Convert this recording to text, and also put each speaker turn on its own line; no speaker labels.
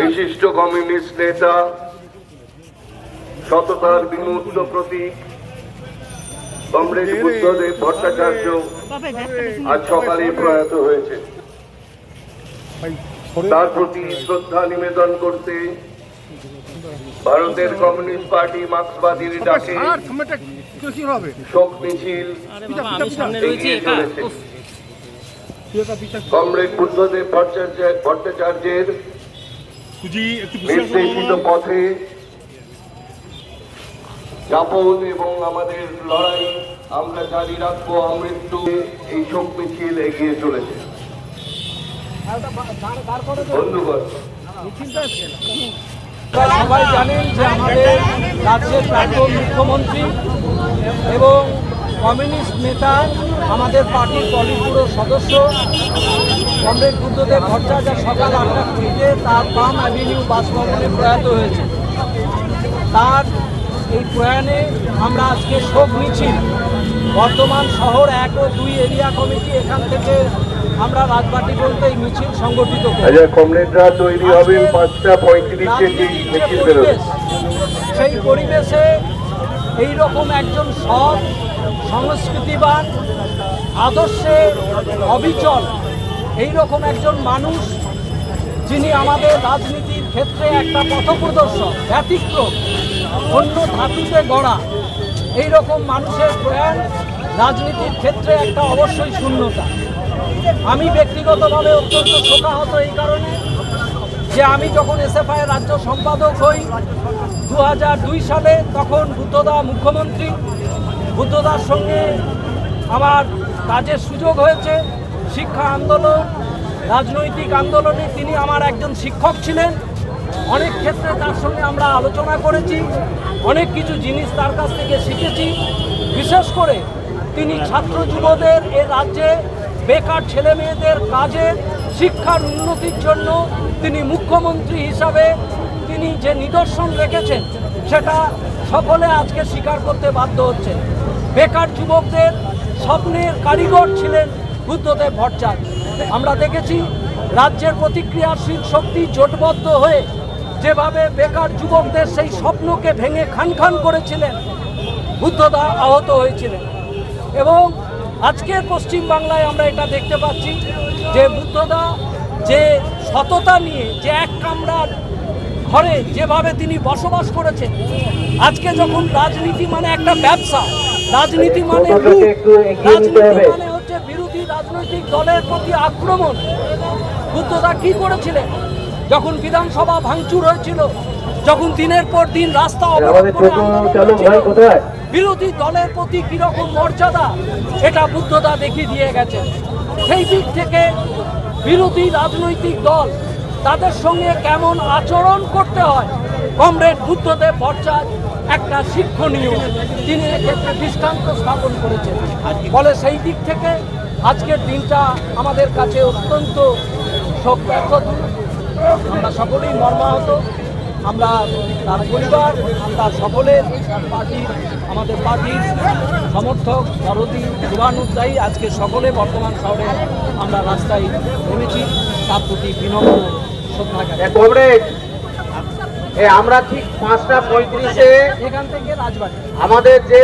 বিশিষ্ট কমিউনিস্ট নেতা সততার বিমূর্ত প্রতীক কমরেড বুদ্ধদেব ভট্টাচার্য আজ সকালে প্রয়াত হয়েছে। তার প্রতি শ্রদ্ধা নিবেদন করতে ভারতের কমিউনিস্ট পার্টি মার্ক্সবাদীর ডাকে শোক মিছিল এগিয়ে চলেছে। কমরেড বুদ্ধদেব ভট্টাচার্যের নির্দেশিত পথে যাপন এবং আমাদের লড়াই আমরা জারি রাখব আমৃত্যু এই শোক মিছিল এগিয়ে চলেছে। বন্ধুগণ
আপনারা সবাই জানেন যে আমাদের রাজ্যের প্রাক্তন মুখ্যমন্ত্রী এবং কমিউনিস্ট নেতা আমাদের পার্টির পলিটব্যুরো সদস্য কমরেড বুদ্ধদেব ভট্টাচার্য সকাল আটটা কুড়িতে তার পাম অ্যাভিনিউ বাসভবনে প্রয়াত হয়েছে। তার এই প্রয়াণে আমরা আজকে শোক মিছিল বর্তমান শহর এক ও দুই এরিয়া কমিটি এখান থেকে আমরা রাজবাটি বলতে এই মিছিল সংগঠিত
আচ্ছা কমরেডরা তৈরি হবেন পাঁচটা পঁয়ত্রিশে যে
যে
মিছিল বেরোবে।
সেই পরিবেশে এই রকম একজন সৎ সংস্কৃতিবান, আদর্শে অবিচল এই রকম একজন মানুষ যিনি আমাদের রাজনীতির ক্ষেত্রে একটা পথপ্রদর্শক, ব্যতিক্রম, অন্য ধাতুতে গড়া এই রকম মানুষের প্রয়াণ রাজনীতির ক্ষেত্রে একটা অবশ্যই শূন্যতা। আমি ব্যক্তিগতভাবে অত্যন্ত শোকাহত এই কারণে যে আমি যখন এসএফআই রাজ্য সম্পাদক হই দু সালে তখন বুদ্ধদা মুখ্যমন্ত্রী, বুদ্ধদার সঙ্গে আমার কাজের সুযোগ হয়েছে, শিক্ষা আন্দোলন, রাজনৈতিক আন্দোলনে তিনি আমার একজন শিক্ষক ছিলেন। অনেক ক্ষেত্রে তার সঙ্গে আমরা আলোচনা করেছি, অনেক কিছু জিনিস তার কাছ থেকে শিখেছি। বিশেষ করে তিনি ছাত্র যুবদের এ রাজ্যে বেকার ছেলে মেয়েদের কাজে, শিক্ষার উন্নতির জন্য তিনি মুখ্যমন্ত্রী হিসাবে তিনি যে নিদর্শন রেখেছেন, সেটা সকলে আজকে স্বীকার করতে বাধ্য হচ্ছে। বেকার যুবকদের স্বপ্নের কারিগর ছিলেন বুদ্ধদেব ভট্টাচার্য। আমরা দেখেছি রাজ্যের প্রতিক্রিয়াশীল শক্তি জোটবদ্ধ হয়ে যেভাবে বেকার যুবকদের সেই স্বপ্নকে ভেঙে খান খান করেছিলেন, বুদ্ধদা আহত হয়েছিলেন। এবং আজকের পশ্চিম বাংলায় আমরা এটা দেখতে পাচ্ছি যে বুদ্ধদা যে সততা নিয়ে, যে এক কামরার ঘরে যেভাবে তিনি বসবাস করেছেন আজকে যখন রাজনীতি মানে একটা ব্যবসা রাজনীতি মানে রাজনীতি মানে হচ্ছে বিরোধী রাজনৈতিক দলের প্রতি আক্রমণ। বুদ্ধদা কি করেছিলেন? যখন বিধানসভা ভাঙচুর হয়েছিল যখন দিনের পর দিন রাস্তা অবরোধ করে বিরোধী দলের প্রতি কীরকম মর্যাদা এটা বুদ্ধদা দেখিয়ে দিয়ে গেছে সেই দিক থেকে বিরোধী রাজনৈতিক দল তাদের সঙ্গে কেমন আচরণ করতে হয়? কমরেড বুদ্ধদেব ভট্টাচার্য একটা শিক্ষণীয় তিনি এক্ষেত্রে দৃষ্টান্ত স্থাপন করেছেন। ফলে সেই দিক থেকে আজকের দিনটা আমাদের কাছে অত্যন্ত শোক ব্যর্থ আমরা সকলেই মর্মাহত। আমরা তার পরিবার, আমরা সকলের পার্টির আমাদের পার্টির সমর্থক, দরদি শুভানুদ্দায়ী আজকে সকলে বর্তমান শহরে আমরা রাস্তায় নেমেছি। বিনম্র
আমরা ঠিক পাঁচটা পঁয়ত্রিশে আমাদের যে